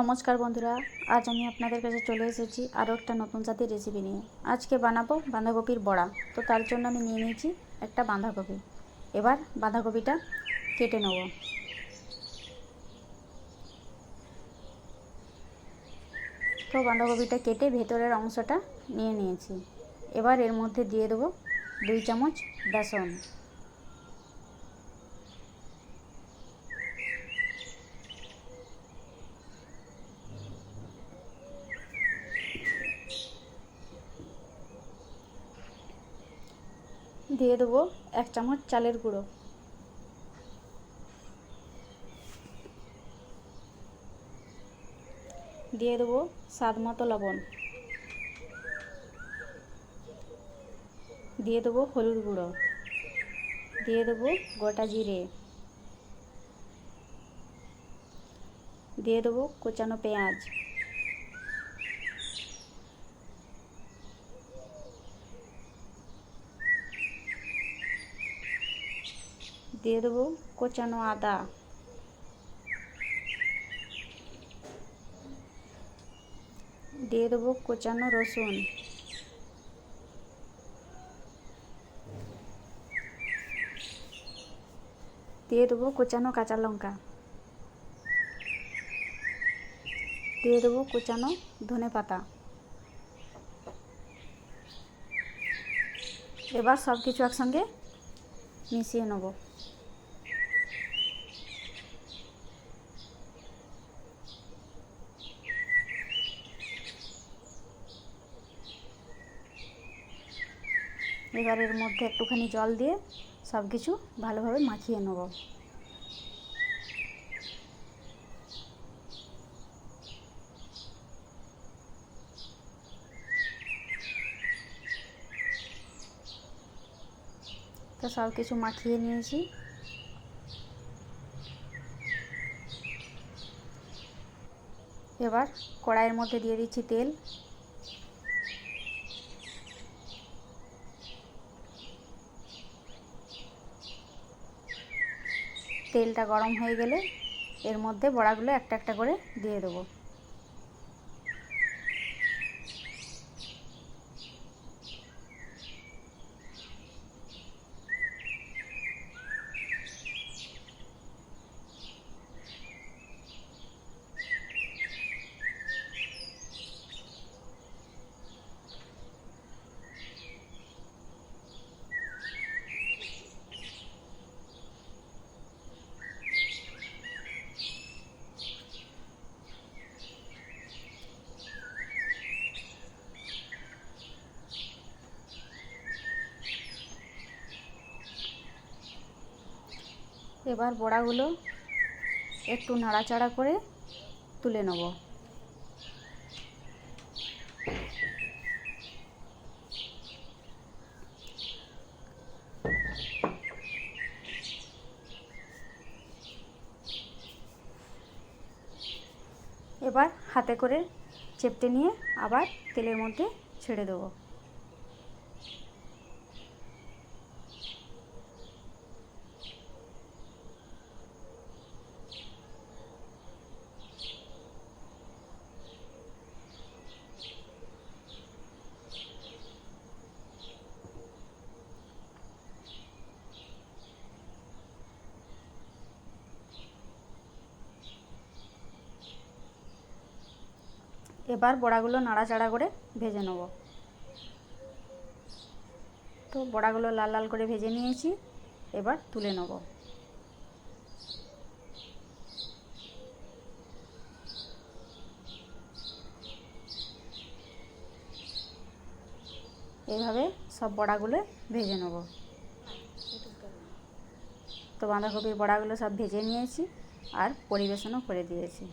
নমস্কার বন্ধুরা, আজ আমি আপনাদের কাছে চলে এসেছি আরও একটা নতুন জাতির রেসিপি নিয়ে। আজকে বানাবো বাঁধাকপির বড়া। তো তার জন্য আমি নিয়ে নিয়েছি একটা বাঁধাকপি। এবার বাঁধাকপিটা কেটে নেব। তো বাঁধাকপিটা কেটে ভেতরের অংশটা নিয়ে নিয়েছি। এবার এর মধ্যে দিয়ে দেবো দুই চামচ বেসন। দিয়ে দেবো এক চামচ চালের গুঁড়ো। দিয়ে দেবো স্বাদ মতো লবণ। দিয়ে দেবো হলুদ গুঁড়ো। দিয়ে দেবো গোটা জিরে। দিয়ে দেবো কোচানো পেঁয়াজ। দিয়ে দেবো কোচানো আদা। দিয়ে দেবো কোচানো রসুন। দিয়ে দেবো কোচানো কাঁচা লঙ্কা। দিয়ে দেবো কোচানো ধনে পাতা। এবার সব কিছু একসঙ্গে মিশিয়ে নেব। এবার এর মধ্যে একটুখানি জল দিয়ে সব কিছু ভালোভাবে মাখিয়ে নেব। তো সব কিছু মাখিয়ে নিয়েছি। এবার কড়াইয়ের মধ্যে দিয়ে দিচ্ছি তেল। তেলটা গরম হয়ে গেলে এর মধ্যে বড়াগুলো একটা একটা করে দিয়ে দেবো। এবার বড়াগুলো একটু নাড়াচাড়া করে তুলে নেব। এবার হাতে করে চেপটে নিয়ে আবার তেলের মধ্যে ছেড়ে দেবো। এবার বড়াগুলো নাড়াচাড়া করে ভেজে নেব। তো বড়াগুলো লাল লাল করে ভেজে নিয়েছি, এবার তুলে নেব। এইভাবে সব বড়াগুলো ভেজে নেব। তো বাঁধাকপির বড়াগুলো সব ভেজে নিয়েছি আর পরিবেশনও করে দিয়েছি।